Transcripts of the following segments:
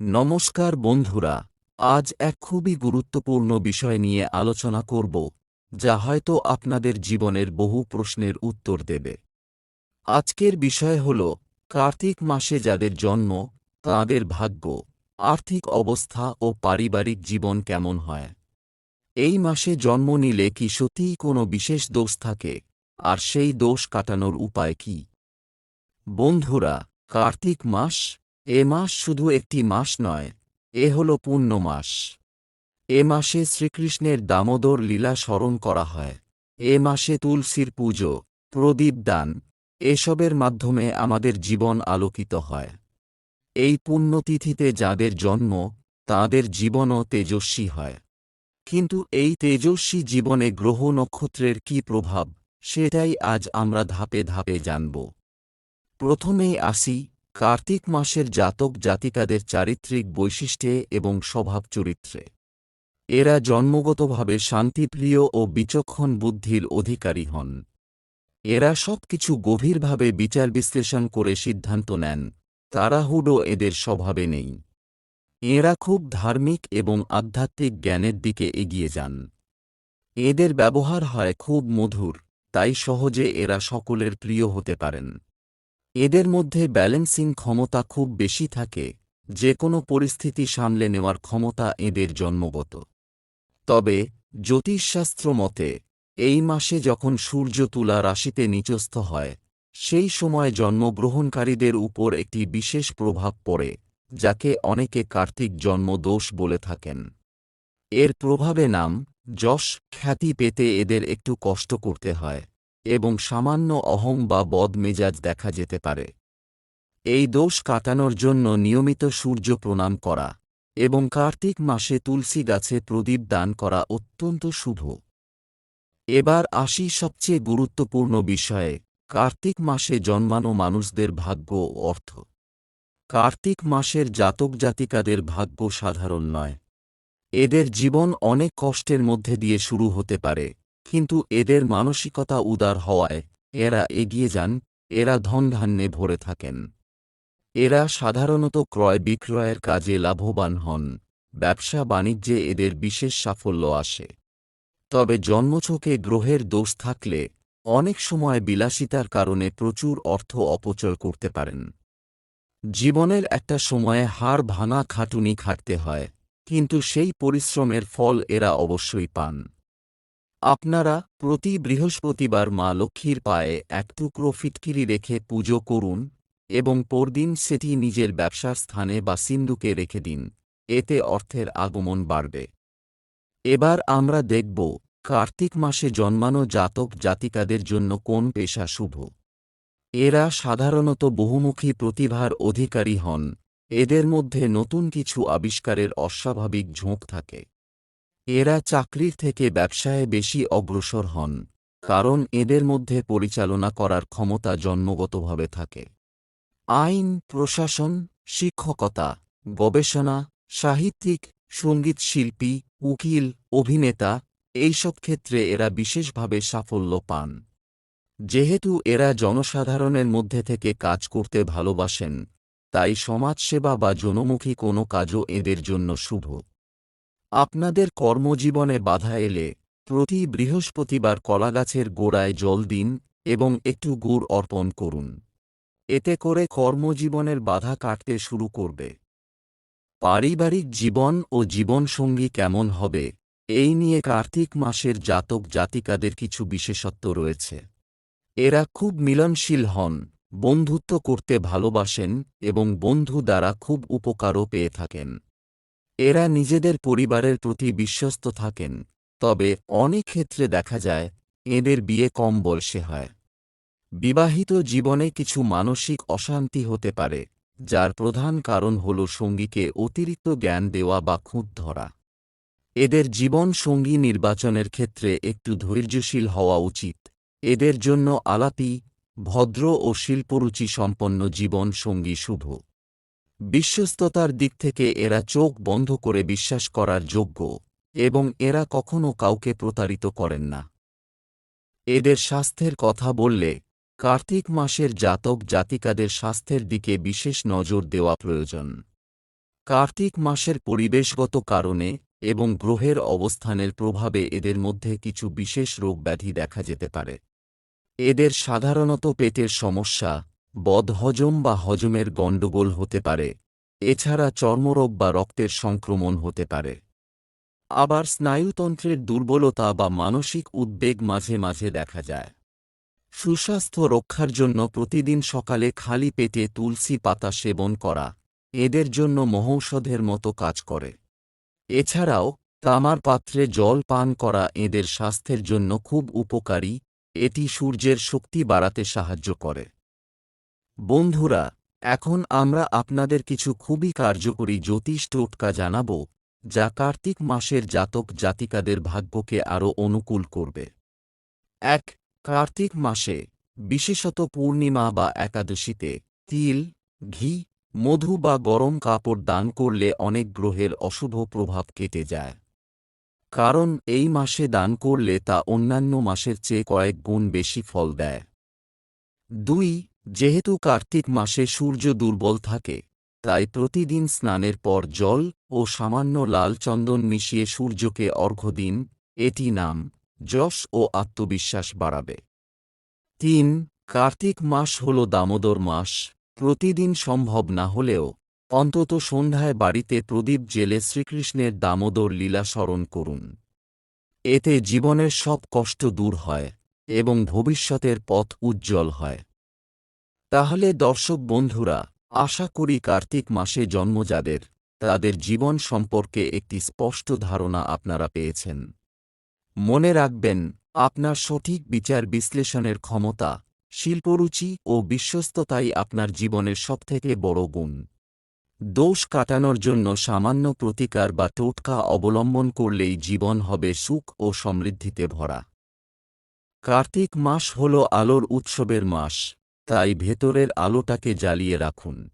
নমস্কার বন্ধুরা, আজ এক খুবই গুরুত্বপূর্ণ বিষয় নিয়ে আলোচনা করব, যা হয়তো আপনাদের জীবনের বহু প্রশ্নের উত্তর দেবে। আজকের বিষয় হল, কার্তিক মাসে যাদের জন্ম, তাঁদের ভাগ্য, আর্থিক অবস্থা ও পারিবারিক জীবন কেমন হয়। এই মাসে জন্ম নিলে কি সত্যিই কোনো বিশেষ দোষ থাকে, আর সেই দোষ কাটানোর উপায় কি? বন্ধুরা, কার্তিক মাস এ মাস শুধু একটি মাস নয়, এ হল পূর্ণ মাস এ মাসে শ্রীকৃষ্ণের দামোদর লীলা স্মরণ করা হয়। এ মাসে তুলসীর পুজো, প্রদীপ দান, এসবের মাধ্যমে আমাদের জীবন আলোকিত হয়। এই পুণ্যতিথিতে যাদের জন্ম, তাদের জীবনও তেজস্বী হয়। কিন্তু এই তেজস্বী জীবনে গ্রহ নক্ষত্রের কি প্রভাব, সেটাই আজ আমরা ধাপে ধাপে জানব। প্রথমেই আসি কার্তিক মাসের জাতক জাতিকাদের চারিত্রিক বৈশিষ্ট্যে এবং স্বভাব চরিত্রে। এরা জন্মগতভাবে শান্তিপ্রিয় ও বিচক্ষণ বুদ্ধির অধিকারী হন। এরা সব কিছু গভীরভাবে বিচার বিশ্লেষণ করে সিদ্ধান্ত নেন। তাড়াহুড়ো এদের স্বভাবে নেই। এরা খুব ধার্মিক এবং আধ্যাত্মিক জ্ঞানের দিকে এগিয়ে যান। এদের ব্যবহার হয় খুব মধুর, তাই সহজে এরা সকলের প্রিয় হতে পারেন। এদের মধ্যে ব্যালেন্সিং ক্ষমতা খুব বেশি থাকে যে কোনো পরিস্থিতি সামলে নেওয়ার ক্ষমতা এদের জন্মগত। তবে, জ্যোতিষশাস্ত্র মতে, এই মাসে যখন সূর্য তুলা রাশিতে নিচস্থ হয়, সেই সময় জন্মগ্রহণকারীদের উপর একটি বিশেষ প্রভাব পড়ে, যাকে অনেকে কার্তিক জন্মদোষ বলে থাকেন। এর প্রভাবে নাম যশ খ্যাতি পেতে এদের একটু কষ্ট করতে হয়। এবং সামান্য অহং বা বদ মেজাজ দেখা যেতে পারে। এই দোষ কাটানোর জন্য নিয়মিত সূর্য প্রণাম করা এবং কার্তিক মাসে তুলসী গাছে প্রদীপ দান করা অত্যন্ত শুভ। এবার আসি সবচেয়ে গুরুত্বপূর্ণ বিষয়ে, কার্তিক মাসে জন্মানো মানুষদের ভাগ্য ও অর্থ। কার্তিক মাসের জাতক জাতিকাদের ভাগ্য সাধারণ নয়। এদের জীবন অনেক কষ্টের মধ্যে দিয়ে শুরু হতে পারে। কিন্তু এদের মানসিকতা উদার হওয়ায় এরা এগিয়ে যান, এরা ধনধান্যে ভরে থাকেন। এরা সাধারণত ক্রয় বিক্রয়ের কাজে লাভবান হন, ব্যবসা বাণিজ্যে এদের বিশেষ সাফল্য আসে। তবে জন্মছকে গ্রহের দোষ থাকলে অনেক সময় বিলাসিতার কারণে প্রচুর অর্থ অপচয় করতে পারেন। জীবনের একটা সময়ে হাড় ভাঙা খাটুনি খাটতে হয়, কিন্তু সেই পরিশ্রমের ফল এরা অবশ্যই পান। আপনারা প্রতি বৃহস্পতিবার মা লক্ষ্মীর পায়ে এক টুকরো ফিটকিরি রেখে পুজো করুন এবং পরদিন সেটি নিজের ব্যবসার স্থানে বা সিন্ধুকে রেখে দিন, এতে অর্থের আগমন বাড়বে। এবার আমরা দেখব কার্তিক মাসে জন্মানো জাতক জাতিকাদের জন্য কোন পেশা শুভ। এরা সাধারণত বহুমুখী প্রতিভার অধিকারী হন, এদের মধ্যে নতুন কিছু আবিষ্কারের অস্বাভাবিক ঝোঁক থাকে। এরা চাকরির থেকে ব্যবসায় বেশি অগ্রসর হন, কারণ এদের মধ্যে পরিচালনা করার ক্ষমতা জন্মগতভাবে থাকে। আইন, প্রশাসন, শিক্ষকতা, গবেষণা, সাহিত্যিক, সংগীত শিল্পী, উকিল, অভিনেতা, এইসব ক্ষেত্রে এরা বিশেষভাবে সাফল্য পান। যেহেতু এরা জনসাধারণের মধ্যে থেকে কাজ করতে ভালোবাসেন, তাই সমাজসেবা বা জনমুখী কোনো কাজও এদের জন্য শুভ। আপনাদের কর্মজীবনে বাধা এলে প্রতি বৃহস্পতিবার কলাগাছের গোড়ায় জল দিন এবং একটু গুড় অর্পণ করুন। এতে করে কর্মজীবনের বাধা কাটতে শুরু করবে। পারিবারিক জীবন ও জীবনসঙ্গী কেমন হবে, এই নিয়ে কার্তিক মাসের জাতক জাতিকাদের কিছু বিশেষত্ব রয়েছে। এরা খুব মিলনশীল হন, বন্ধুত্ব করতে ভালোবাসেন এবং বন্ধু দ্বারা খুব উপকারও পেয়ে থাকেন। এরা নিজেদের পরিবারের প্রতি বিশ্বস্ত থাকেন, তবে অনেক ক্ষেত্রে দেখা যায়, এদের বিয়ে কম বয়সে হয়। বিবাহিত জীবনে কিছু মানসিক অশান্তি হতে পারে, যার প্রধান কারণ হল সঙ্গীকে অতিরিক্ত জ্ঞান দেওয়া বা খুঁত ধরা। এদের জীবন সঙ্গী নির্বাচনের ক্ষেত্রে একটু ধৈর্যশীল হওয়া উচিত। এদের জন্য আলাপি, ভদ্র ও শিল্পরুচি সম্পন্ন জীবন সঙ্গী শুভ। বিশ্বস্ততার দিক থেকে এরা চোখ বন্ধ করে বিশ্বাস করার যোগ্য, এবং এরা কখনও কাউকে প্রতারিত করেন না। এদের স্বাস্থ্যের কথা বললে, কার্তিক মাসের জাতক জাতিকাদের স্বাস্থ্যের দিকে বিশেষ নজর দেওয়া প্রয়োজন। কার্তিক মাসের পরিবেশগত কারণে এবং গ্রহের অবস্থানের প্রভাবে এদের মধ্যে কিছু বিশেষ রোগ ব্যাধি দেখা যেতে পারে। এদের সাধারণত পেটের সমস্যা বদহজম বা হজমের গণ্ডগোল হতে পারে। এছাড়া চর্মরোগ বা রক্তের সংক্রমণ হতে পারে। আবার স্নায়ুতন্ত্রের দুর্বলতা বা মানসিক উদ্বেগ মাঝে মাঝে দেখা যায়। সুস্বাস্থ্য রক্ষার জন্য প্রতিদিন সকালে খালি পেটে তুলসী পাতা সেবন করা, এদের জন্য মহৌষধের মতো কাজ করে। এছাড়াও, তামার পাত্রে জল পান করা এদের স্বাস্থ্যের জন্য খুব উপকারী, এটি সূর্যের শক্তি বাড়াতে সাহায্য করে। বন্ধুরা, এখন আমরা আপনাদের কিছু খুবই কার্যকরী জ্যোতিষ টোটকা জানাব, যা কার্তিক মাসের জাতক জাতিকাদের ভাগ্যকে আরও অনুকূল করবে। এক, কার্তিক মাসে, বিশেষত পূর্ণিমা বা একাদশীতে, তিল, ঘি, মধু বা গরম কাপড় দান করলে অনেক গ্রহের অশুভ প্রভাব কেটে যায়। কারণ এই মাসে দান করলে তা অন্যান্য মাসের চেয়ে কয়েক গুণ বেশি ফল দেয়। দুই যেহেতু কার্তিক মাসে সূর্য দুর্বল থাকে, তাই প্রতিদিন স্নানের পর জল ও সামান্য লাল চন্দন মিশিয়ে সূর্যকে অর্ঘ্য দিন, এটি নাম যশ ও আত্মবিশ্বাস বাড়াবে। তিন, কার্তিক মাস হল দামোদর মাস, প্রতিদিন সম্ভব না হলেও অন্তত সন্ধ্যায় বাড়িতে প্রদীপ জেলে শ্রীকৃষ্ণের দামোদর লীলা স্মরণ করুন। এতে জীবনের সব কষ্ট দূর হয় এবং ভবিষ্যতের পথ উজ্জ্বল হয়। তাহলে দর্শক বন্ধুরা, আশা করি কার্তিক মাসে জন্ম যাদের, তাদের জীবন সম্পর্কে একটি স্পষ্ট ধারণা আপনারা পেয়েছেন। মনে রাখবেন, আপনার সঠিক বিচার বিশ্লেষণের ক্ষমতা, শিল্পরুচি ও বিশ্বস্ততাই আপনার জীবনের সবথেকে বড় গুণ। দোষ কাটানোর জন্য সামান্য প্রতিকার বা টোটকা অবলম্বন করলেই জীবন হবে সুখ ও সমৃদ্ধিতে ভরা। কার্তিক মাস হল আলোর উৎসবের মাস। তাই ভেতরের আলোটাকে জ্বালিয়ে রাখুন।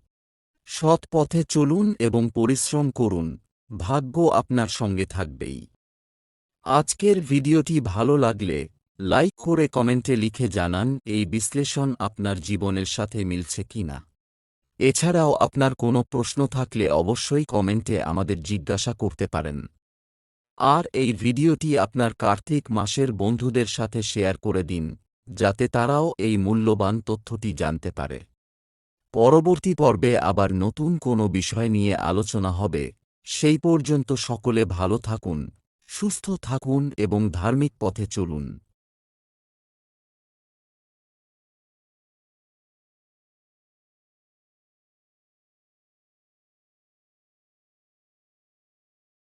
সৎ পথে চলুন এবং পরিশ্রম করুন। ভাগ্য আপনার সঙ্গে থাকবেই। আজকের ভিডিওটি ভালো লাগলে লাইক করে কমেন্টে লিখে জানান এই বিশ্লেষণ আপনার জীবনের সাথে মিলছে কিনা। এছাড়াও আপনার কোনো প্রশ্ন থাকলে অবশ্যই কমেন্টে আমাদের জিজ্ঞাসা করতে পারেন। আর এই ভিডিওটি আপনার কার্তিক মাসের বন্ধুদের সাথে শেয়ার করে দিন। যাতে তারাও এই মূল্যবান তথ্যটি জানতে পারে। পরবর্তী পর্বে আবার নতুন কোনো বিষয় নিয়ে আলোচনা হবে। সেই পর্যন্ত সকলে ভালো থাকুন, সুস্থ থাকুন এবং ধার্মিক পথে চলুন।